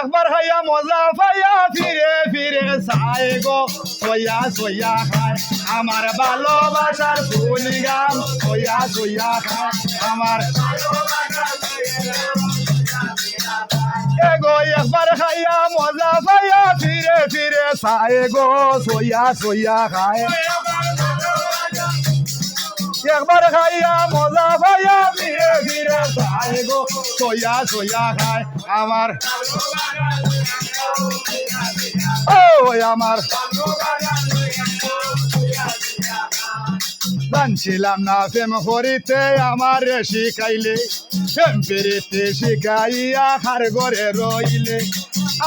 একবার খাইয়া মজা পাইয়া ফিরে ফিরে চাই গো। সইয়া সইয়া খায় আমার ভালোবাসার ফুল গাম সইয়া সইয়া খায় আমার এগো একবার খাইয়া মজা পাইয়া ফিরে ফিরে চাই গো। সইয়া সইয়া খায় একবার খাইয়া মজা চাই গো সইয়া খায় আমার। ও আমার। জানছিলাম না প্রেম করিতে আমার শিখাইলে। প্রেম পেরিতে শিখাইয়া খার ঘরে রইলে।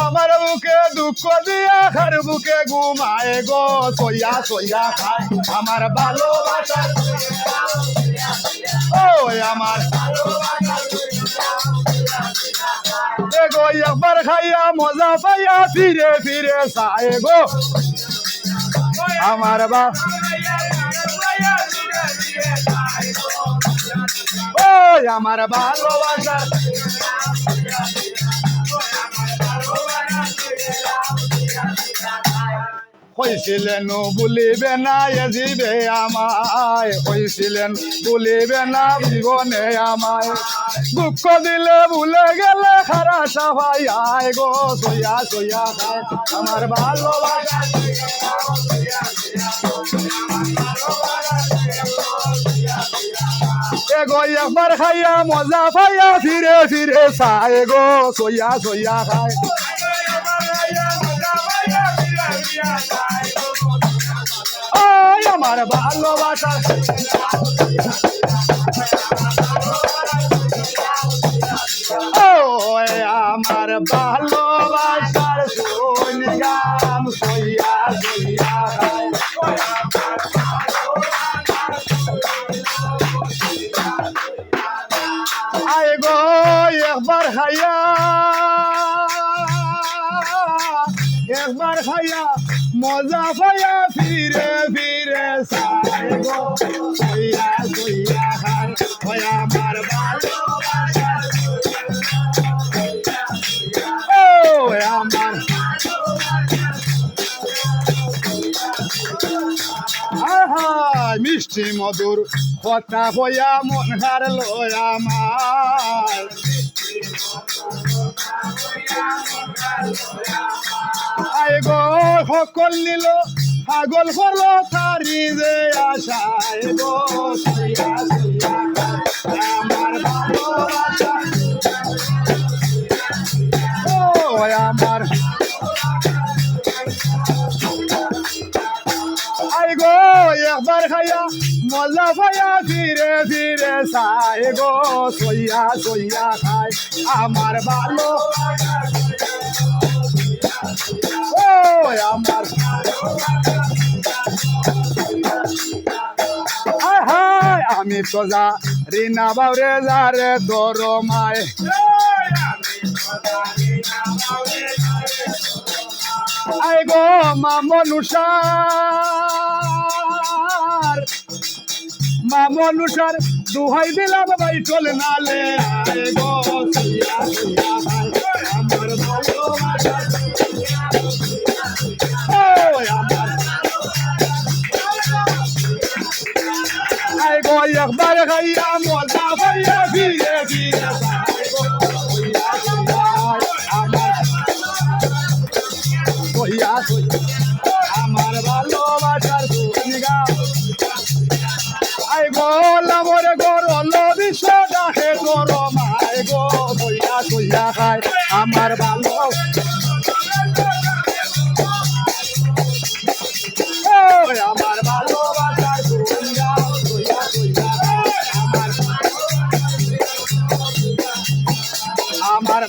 আমার বুকে দুঃখ দিয়া খার বুকে ঘুমায় গো, সইয়া সইয়া খায় আমার ভালোবাসা। ও আমার। এগো একবার খাইয়া মজা পাইয়া ফিরে ফিরে চায় গো। আমার বা ওই আমার ভালোবাসা কইছিলেন বলিবে না এ জীবে আমায়। কইছিলেন বলিবে না জীবনে আমায়। দুঃখ দিলে ভুলে গেলে খারা সাফাই আয় গো, সইয়া সইয়া আমার ভালোবাসা এগো একবার খাইয়া মজা পাইয়া ফিরে ফিরে চায় গো, সইয়া সইয়া খায়। ওই আমার ভালোবাসা। ওই আমার ভালোবাসার শোন গাম সইয়া সইয়া আয় গো একবার খাইয়া একবার খাইয়া মজা পাইয়া ফিরে ফিরে সইয়া সইয়া খান ওই আমার ভালোবাসা। ও আমার আহা মিষ্টি মধুর কথা হইয়া মন হারলো আমার। আই গো সকল নিল পাগল যে আশায় গো আমার খাইয়া মজা পাইয়া ফিরে ফিরে গো, সইয়া সইয়া খাই আমার ভালো ও আমার হায় আমি তো যা রিনা বাউরে যা রে দর মায়। আই গো মা মনুষার মা মনুষার দুহাই দিলাম ভাই চলে নালে। আমার ভালোবাসা। আমার একবার খাইয়া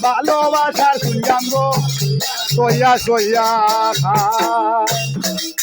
ভালোবাসার সুনিগাম গো সইয়া সইয়া খায়